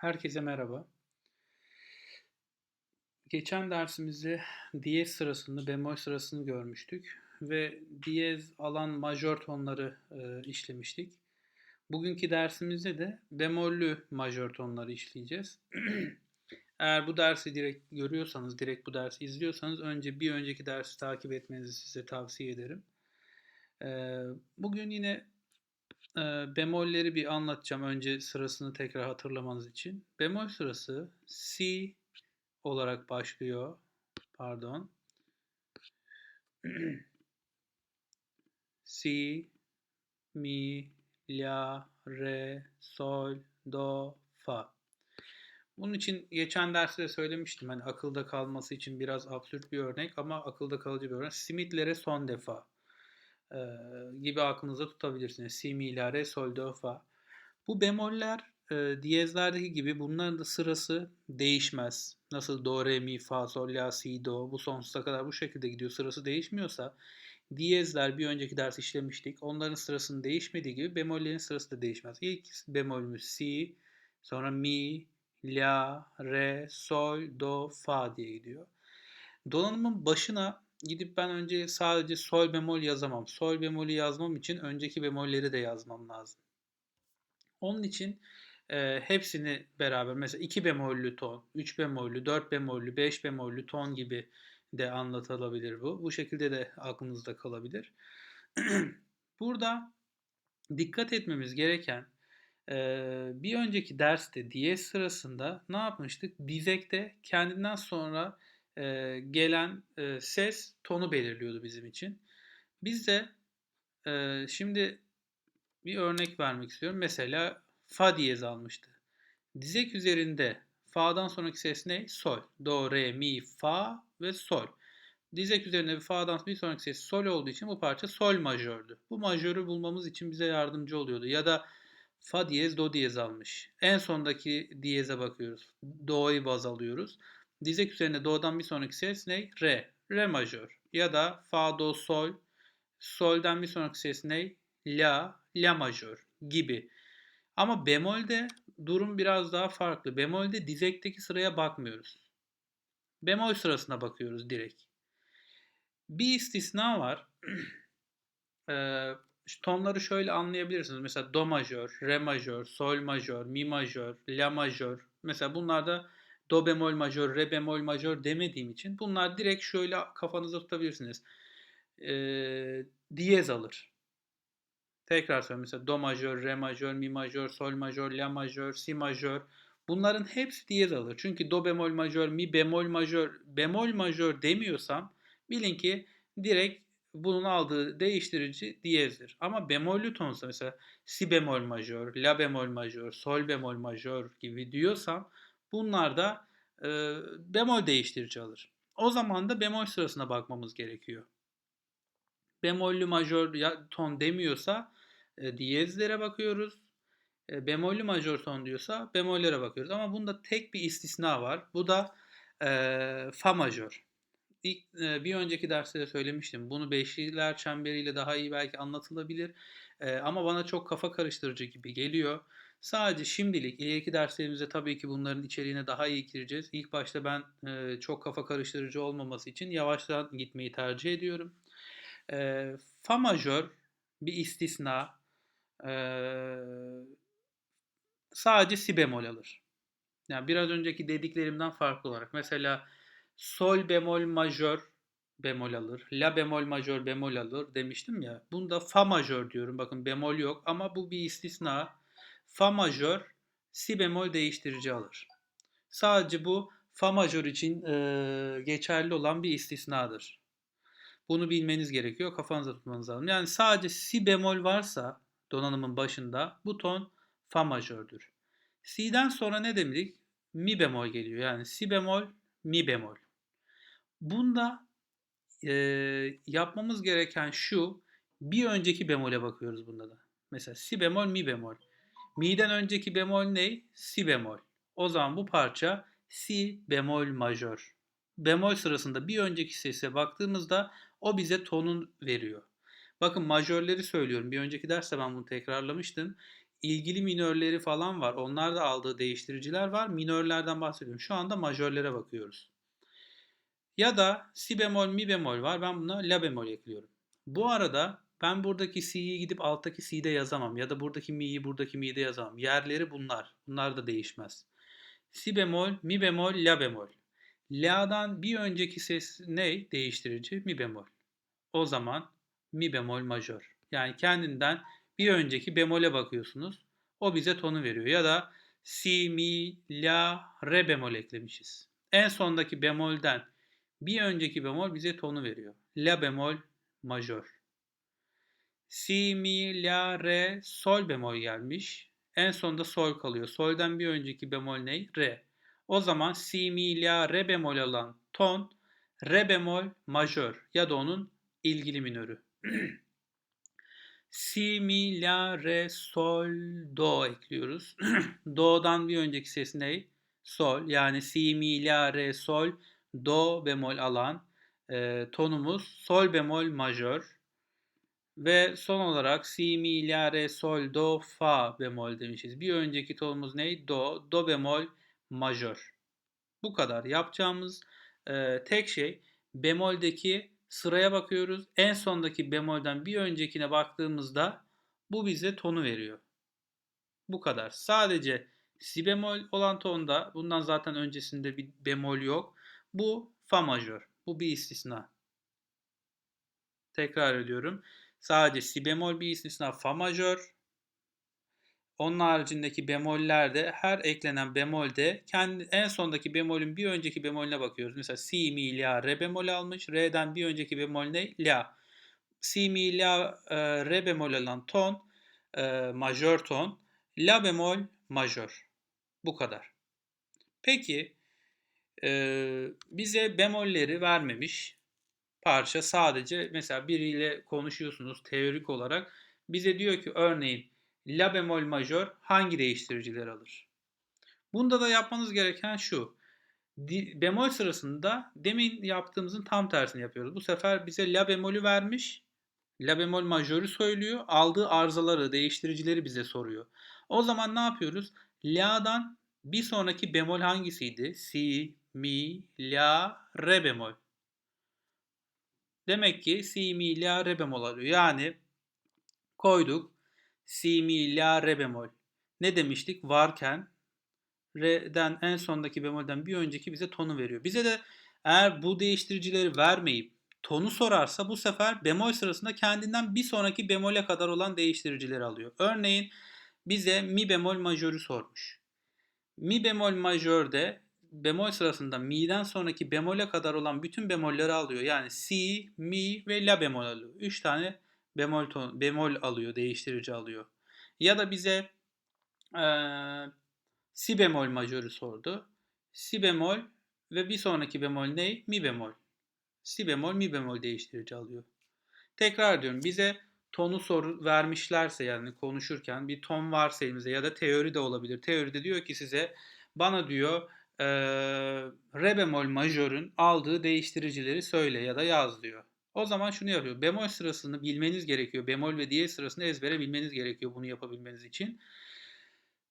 Herkese merhaba. Geçen dersimizde diyez sırasını, bemol sırasını görmüştük ve diyez alan majör tonları e, işlemiştik. Bugünkü dersimizde de bemollü majör tonları işleyeceğiz. Eğer bu dersi direkt görüyorsanız, direkt bu dersi izliyorsanız önce bir önceki dersi takip etmenizi size tavsiye ederim. E, bugün yine e, bemolleri bir anlatacağım önce sırasını tekrar hatırlamanız için. Bemol sırası Si olarak başlıyor. Pardon. si, mi, la, re, sol, do, fa. Bunun için geçen derste de söylemiştim. Hani akılda kalması için biraz absürt bir örnek ama akılda kalıcı bir örnek. Simitlere son defa e, gibi aklınıza tutabilirsiniz. Si, mi, la, re, sol, do, fa. Bu bemoller e, diyezlerdeki gibi bunların da sırası değişmez. Nasıl do, re, mi, fa, sol, la, si, do bu sonsuza kadar bu şekilde gidiyor. Sırası değişmiyorsa diyezler bir önceki ders işlemiştik. Onların sırasının değişmediği gibi bemollerin sırası da değişmez. İlk bemolümüz si, sonra mi, la, re, sol, do, fa diye gidiyor. Donanımın başına gidip ben önce sadece sol bemol yazamam. Sol bemolü yazmam için önceki bemolleri de yazmam lazım. Onun için e, hepsini beraber mesela 2 bemollü ton, 3 bemollü, 4 bemollü, 5 bemollü ton gibi de anlatılabilir bu. Bu şekilde de aklınızda kalabilir. Burada dikkat etmemiz gereken e, bir önceki derste diyez sırasında ne yapmıştık? Dizekte kendinden sonra e, gelen e, ses tonu belirliyordu bizim için. Biz de e, şimdi bir örnek vermek istiyorum. Mesela fa diyez almıştı. Dizek üzerinde fa'dan sonraki ses ne? Sol. Do, re, mi, fa ve sol. Dizek üzerinde bir fa'dan bir sonraki ses sol olduğu için bu parça sol majördü. Bu majörü bulmamız için bize yardımcı oluyordu. Ya da fa diyez, do diyez almış. En sondaki diyeze bakıyoruz. Do'yu baz alıyoruz. Dizek üzerinde do'dan bir sonraki ses ne? Re. Re majör. Ya da fa, do, sol. Sol'den bir sonraki ses ne? La, la majör gibi. Ama bemolde durum biraz daha farklı. Bemolde dizekteki sıraya bakmıyoruz. Bemol sırasına bakıyoruz direkt. Bir istisna var. ee, tonları şöyle anlayabilirsiniz. Mesela do majör, re majör, sol majör, mi majör, la majör. Mesela bunlarda do bemol majör, re bemol majör demediğim için bunlar direkt şöyle kafanızda tutabilirsiniz. Ee, diyez alır. Tekrar söylüyorum mesela do majör, re majör, mi majör, sol majör, la majör, si majör. Bunların hepsi diyez alır. Çünkü do bemol majör, mi bemol majör, bemol majör demiyorsam bilin ki direkt bunun aldığı değiştirici diyezdir. Ama bemollü tonsa mesela si bemol majör, la bemol majör, sol bemol majör gibi diyorsam bunlar da e, bemol değiştirici alır. O zaman da bemol sırasına bakmamız gerekiyor. Bemollü majör ton demiyorsa e, diyezlere bakıyoruz. E, bemollü majör ton diyorsa bemollere bakıyoruz. Ama bunda tek bir istisna var. Bu da e, fa majör. İlk, e, bir önceki derste de söylemiştim. Bunu beşliler çemberiyle daha iyi belki anlatılabilir. E, ama bana çok kafa karıştırıcı gibi geliyor. Sadece şimdilik ileriki derslerimizde tabii ki bunların içeriğine daha iyi gireceğiz. İlk başta ben e, çok kafa karıştırıcı olmaması için yavaştan gitmeyi tercih ediyorum. E, fa majör bir istisna e, sadece si bemol alır. Yani biraz önceki dediklerimden farklı olarak. Mesela sol bemol majör bemol alır. La bemol majör bemol alır demiştim ya. Bunda fa majör diyorum. Bakın bemol yok ama bu bir istisna. Fa majör si bemol değiştirici alır. Sadece bu fa majör için e, geçerli olan bir istisnadır. Bunu bilmeniz gerekiyor. Kafanıza tutmanız lazım. Yani sadece si bemol varsa donanımın başında bu ton fa majördür. Si'den sonra ne dedik? Mi bemol geliyor. Yani si bemol, mi bemol. Bunda e, yapmamız gereken şu. Bir önceki bemole bakıyoruz bunda da. Mesela si bemol, mi bemol. Mi'den önceki bemol ne? Si bemol. O zaman bu parça si bemol majör. Bemol sırasında bir önceki sese baktığımızda o bize tonun veriyor. Bakın majörleri söylüyorum. Bir önceki derste ben bunu tekrarlamıştım. ilgili minörleri falan var. Onlar da aldığı değiştiriciler var. Minörlerden bahsediyorum. Şu anda majörlere bakıyoruz. Ya da si bemol, mi bemol var. Ben buna la bemol ekliyorum. Bu arada ben buradaki si'yi gidip alttaki si'de yazamam. Ya da buradaki mi'yi buradaki mi'de yazamam. Yerleri bunlar. Bunlar da değişmez. Si bemol, mi bemol, la bemol. La'dan bir önceki ses ne değiştirici? Mi bemol. O zaman mi bemol majör. Yani kendinden bir önceki bemole bakıyorsunuz. O bize tonu veriyor. Ya da si, mi, la, re bemol eklemişiz. En sondaki bemolden bir önceki bemol bize tonu veriyor. La bemol majör. Si, mi, la, re, sol bemol gelmiş. En sonda sol kalıyor. Solden bir önceki bemol ne? Re. O zaman si, mi, la, re bemol alan ton re bemol majör ya da onun ilgili minörü. si, mi, la, re, sol, do ekliyoruz. Do'dan bir önceki ses ne? Sol. Yani si, mi, la, re, sol, do bemol alan e, tonumuz sol bemol majör. Ve son olarak si, mi, la, re, sol, do, fa bemol demişiz. Bir önceki tonumuz ne? Do, do bemol majör. Bu kadar. Yapacağımız e, tek şey bemoldeki sıraya bakıyoruz. En sondaki bemolden bir öncekine baktığımızda bu bize tonu veriyor. Bu kadar. Sadece si bemol olan tonda bundan zaten öncesinde bir bemol yok. Bu fa majör. Bu bir istisna. Tekrar ediyorum. Sadece si bemol bir istisna fa majör. Onun haricindeki bemollerde her eklenen bemolde kendi en sondaki bemolün bir önceki bemolüne bakıyoruz. Mesela si mi la re bemol almış. Re'den bir önceki bemol ne? La. Si mi la e, re bemol alan ton e, majör ton. La bemol majör. Bu kadar. Peki e, bize bemolleri vermemiş parça sadece mesela biriyle konuşuyorsunuz teorik olarak bize diyor ki örneğin La bemol majör hangi değiştiriciler alır? Bunda da yapmanız gereken şu. Bemol sırasında demin yaptığımızın tam tersini yapıyoruz. Bu sefer bize La bemolü vermiş. La bemol majörü söylüyor. Aldığı arızaları, değiştiricileri bize soruyor. O zaman ne yapıyoruz? La'dan bir sonraki bemol hangisiydi? Si, mi, la, re bemol. Demek ki si, mi, la, re bemol alıyor. Yani koyduk si, mi, la, re bemol. Ne demiştik? Varken re'den en sondaki bemolden bir önceki bize tonu veriyor. Bize de eğer bu değiştiricileri vermeyip tonu sorarsa bu sefer bemol sırasında kendinden bir sonraki bemole kadar olan değiştiricileri alıyor. Örneğin bize mi bemol majörü sormuş. Mi bemol majörde bemol sırasında mi'den sonraki bemole kadar olan bütün bemolleri alıyor. Yani si, mi ve la bemol alıyor. 3 tane bemol ton, bemol alıyor, değiştirici alıyor. Ya da bize e, si bemol majörü sordu. Si bemol ve bir sonraki bemol ne? Mi bemol. Si bemol, mi bemol değiştirici alıyor. Tekrar diyorum bize tonu soru vermişlerse yani konuşurken bir ton varsa elimize ya da teori de olabilir. Teoride diyor ki size bana diyor e, re bemol majörün aldığı değiştiricileri söyle ya da yaz diyor. O zaman şunu yapıyor. Bemol sırasını bilmeniz gerekiyor. Bemol ve diyez sırasını ezbere bilmeniz gerekiyor bunu yapabilmeniz için.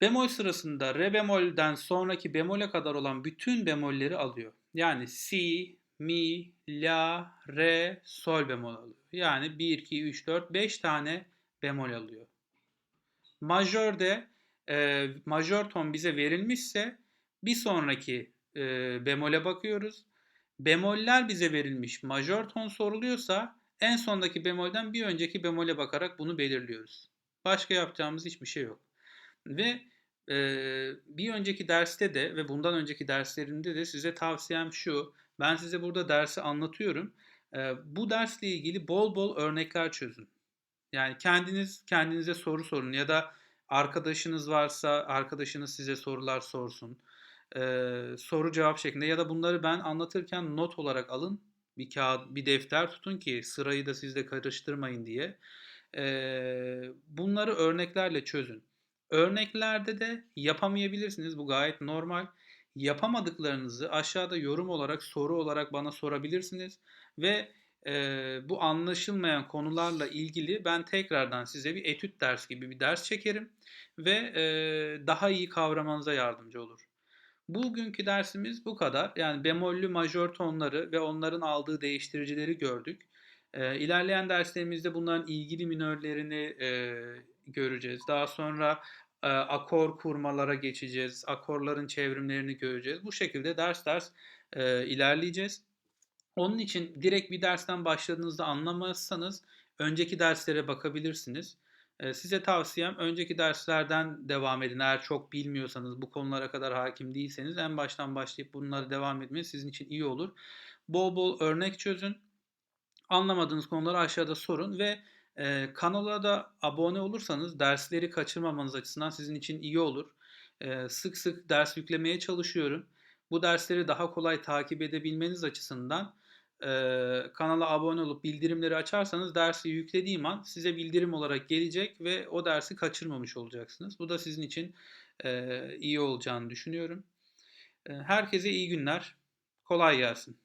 Bemol sırasında re bemolden sonraki bemole kadar olan bütün bemolleri alıyor. Yani si, mi, la, re, sol bemol alıyor. Yani 1, 2, 3, 4, 5 tane bemol alıyor. Majörde e, majör ton bize verilmişse bir sonraki e, bemole bakıyoruz. Bemoller bize verilmiş majör ton soruluyorsa en sondaki bemolden bir önceki bemole bakarak bunu belirliyoruz. Başka yapacağımız hiçbir şey yok. Ve e, bir önceki derste de ve bundan önceki derslerimde de size tavsiyem şu. Ben size burada dersi anlatıyorum. E, bu dersle ilgili bol bol örnekler çözün. Yani kendiniz kendinize soru sorun ya da arkadaşınız varsa arkadaşınız size sorular sorsun e, soru cevap şeklinde ya da bunları ben anlatırken not olarak alın. Bir kağıt, bir defter tutun ki sırayı da sizde karıştırmayın diye. E, bunları örneklerle çözün. Örneklerde de yapamayabilirsiniz. Bu gayet normal. Yapamadıklarınızı aşağıda yorum olarak, soru olarak bana sorabilirsiniz. Ve eee, bu anlaşılmayan konularla ilgili ben tekrardan size bir etüt ders gibi bir ders çekerim ve eee, daha iyi kavramanıza yardımcı olur. Bugünkü dersimiz bu kadar. Yani bemollü majör tonları ve onların aldığı değiştiricileri gördük. Eee, ilerleyen derslerimizde bunların ilgili minörlerini eee, göreceğiz. Daha sonra eee, akor kurmalara geçeceğiz. Akorların çevrimlerini göreceğiz. Bu şekilde ders ders eee, ilerleyeceğiz. Onun için direkt bir dersten başladığınızda anlamazsanız önceki derslere bakabilirsiniz. Eee, size tavsiyem önceki derslerden devam edin. Eğer çok bilmiyorsanız, bu konulara kadar hakim değilseniz en baştan başlayıp bunlara devam etmeniz sizin için iyi olur. Bol bol örnek çözün. Anlamadığınız konuları aşağıda sorun ve e, kanala da abone olursanız dersleri kaçırmamanız açısından sizin için iyi olur. E, sık sık ders yüklemeye çalışıyorum. Bu dersleri daha kolay takip edebilmeniz açısından e, kanala abone olup bildirimleri açarsanız dersi yüklediğim an size bildirim olarak gelecek ve o dersi kaçırmamış olacaksınız. Bu da sizin için e, iyi olacağını düşünüyorum. E, herkese iyi günler. Kolay gelsin.